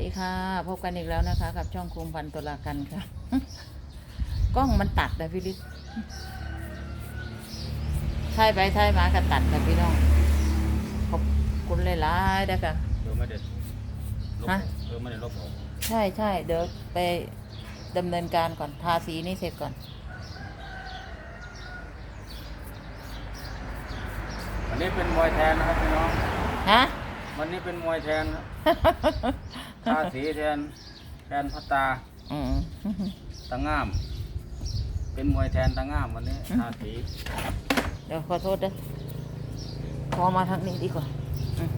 ดีค่ะ พบกันอีกแล้วนะคะ กับช่องคุมพันตุลากันค่ะ กล้องมันตัดนะพี่ฤทธิ์ใช่ไปใช่มาก็ตัดค่ะพี่น้อง ขอบคุณหลายๆนะคะเออไม่ได้ลบฮะเออไม่ได้ลบออกใช่ใช่เดี๋ยวไปดำเนินการก่อนทาสีนี่เสร็จก่อน วันนี้เป็นมวยแทนนะครับพี่น้อง ฮะ วันนี้เป็นมวยแทนครับ ทาสีแทนแทนพัตตาอืมตะง่าม เป็นมวยแทนตะง่ามวันนี้ทาสีเดี๋ยวขอโทษนะพอมาทางนี้ดีกว่าอืม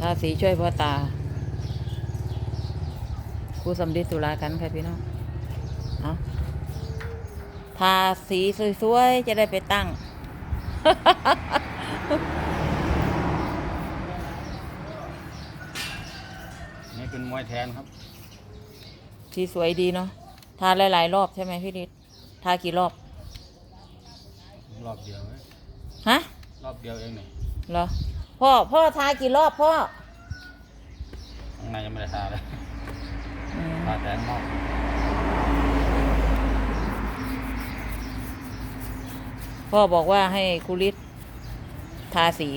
ทาสีช่วยพ่อตาครูสำลิดตุลากันค่ะพี่น้องเอาทาสีสวยๆ จะได้ไปตั้ง เป็นมวยแทนครับ สีสวยดีเนาะ ทาหลาย ๆ รอบใช่ไหมพี่ฤทธิ์ทากี่รอบ รอบเดียวเว้ยฮะ รอบเดียวเองนี่เหรอ พ่อ พ่อทากี่รอบพ่อ ข้างในยังไม่ได้ทาเลยอืมทาแต่นอกพ่อบอกว่าให้ครูฤทธิ์ทาสี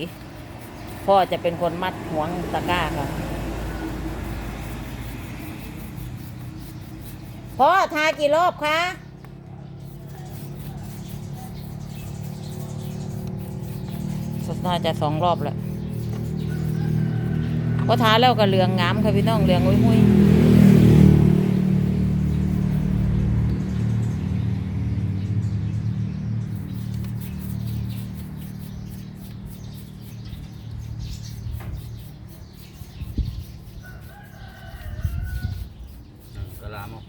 พ่อจะเป็นคนมัดหวงตะกร้าค่ะ พ่อทากี่รอบคะน่าจะสองรอบแหละพอทาแล้วก็เหลืองงามค่ะพี่น้องเหลืองหุ้ยมุย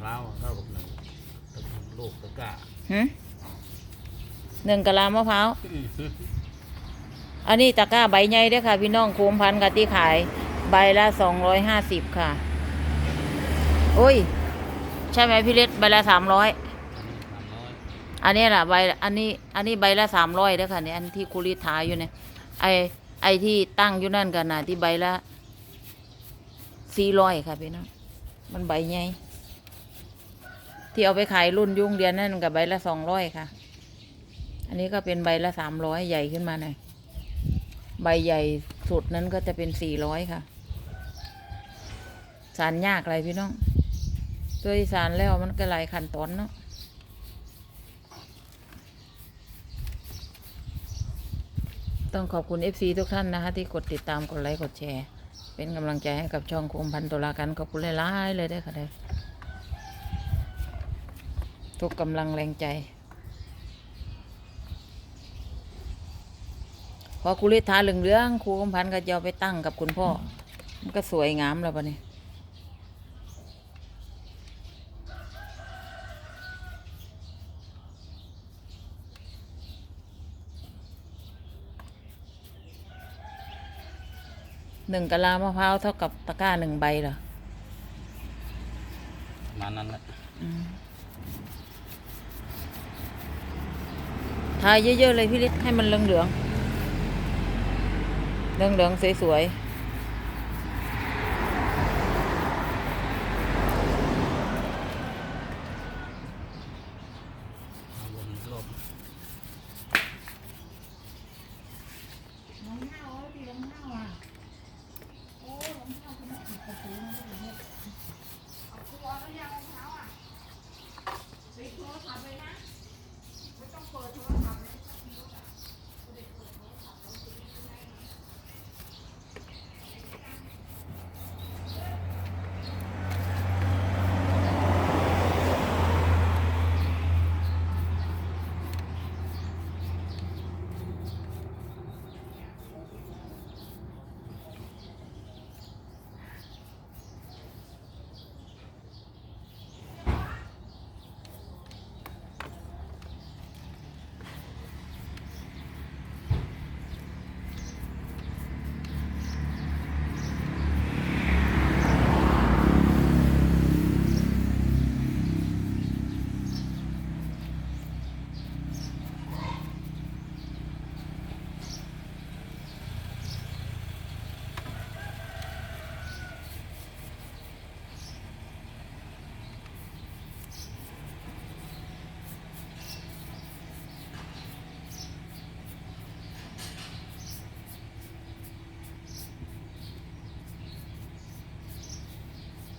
พร้าวเท่ากับหนึ่งตะลูกตะกร้าหึหนึ่งกะลามะพร้าว อันนี้ตะกร้าใบใหญ่เด้วยค่ะ พี่น้องโคมพันธุ์กะที่ขาย ใบละสองร้อยห้าสิบค่ะ โอ้ย ใช่ไหมพี่เล็กใบละสามร้อยอันนี้สามร้อยอันนี้แหละใบอันนี้อันนี้ใบละสามร้อยเด้อค่ะเนี่ยอันที่คุริทาอยู่เนี่ยไอไอที่ตั้งอยู่นั่นกันนะที่ใบละสี่ร้อยค่ะพี่น้องมันใบใหญ่ ที่เอาไปขายรุ่นยุ่งเรียนนั่นกับใบละสองร้อยค่ะ อันนี้ก็เป็นใบละสามร้อยใหญ่ขึ้นมาหน่อย ใบใหญ่สุดนั้นก็จะเป็นสี่ร้อยค่ะ สารยากอะไรพี่น้องตัวอีสารแล้วมันก็หลายขั้นตอนเนาะต้องขอบคุณ FC ทุกท่านนะคะ ที่กดติดตามกดไลค์กดแชร์ เป็นกำลังใจให้กับช่องโคมพันตุลากันขอบคุณหลายๆเลยเด้ค่ะเด้ ทุกกำลังแรงใจ พอครูฤทธาเหลืองเรื่องๆครูคมพันธ์ก็จะเอาไปตั้งกับคุณพ่อ มันก็สวยงามแล้วปะเนี่ยหนึ่งกะลามะพร้าวเท่ากับตะกร้าหนึ่งใบเหรอประมาณนั้นแหละ อืมทาเยอะๆเลยพี่ฤทธิ์ให้มันเหลืองเหลืองเหลืองเหลืองๆสวยเอ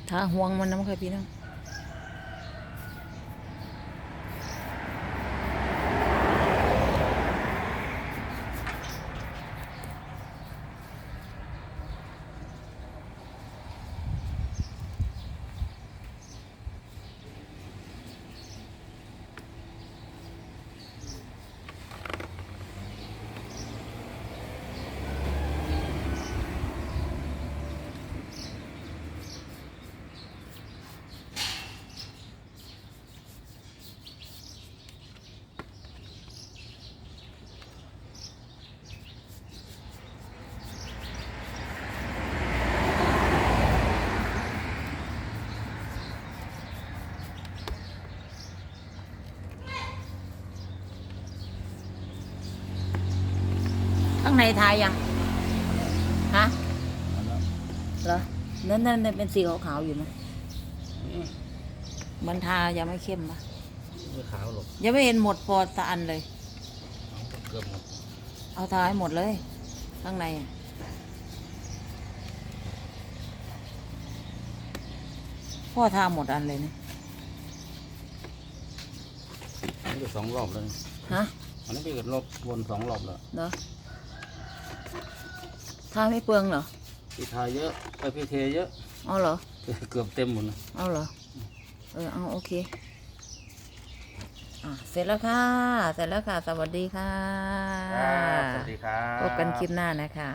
ถ้าห่วงมันน้ำค่ะพี่น้องางในทายังฮะเหรอนั่นนั่นนั่นเป็นสีขาวๆอยู่นะมันทายังไม่เข้มปะไม่ขาวหรอกยังไม่เห็นหมดปอดตะอันเลย เกือบหมด เอาทาให้หมดเลย ข้างในอะพ่อทาหมดอันเลยนะอันนี้ก็สองรอบแล้วนี่ฮะ อันนี้ไปเกิดรอบวนสองรอบแล้วเหรอ ทาไม่เปลืองเหรอพี่ทาเยอะไปพี่เทเยอะ เอาเหรอ เกือบเต็มหมดนะเอาเหรอ เออ เอาโอเค อะ เสร็จแล้วค่ะ เสร็จแล้วค่ะ สวัสดีค่ะ สวัสดีครับ พบกันคลิปหน้านะคะ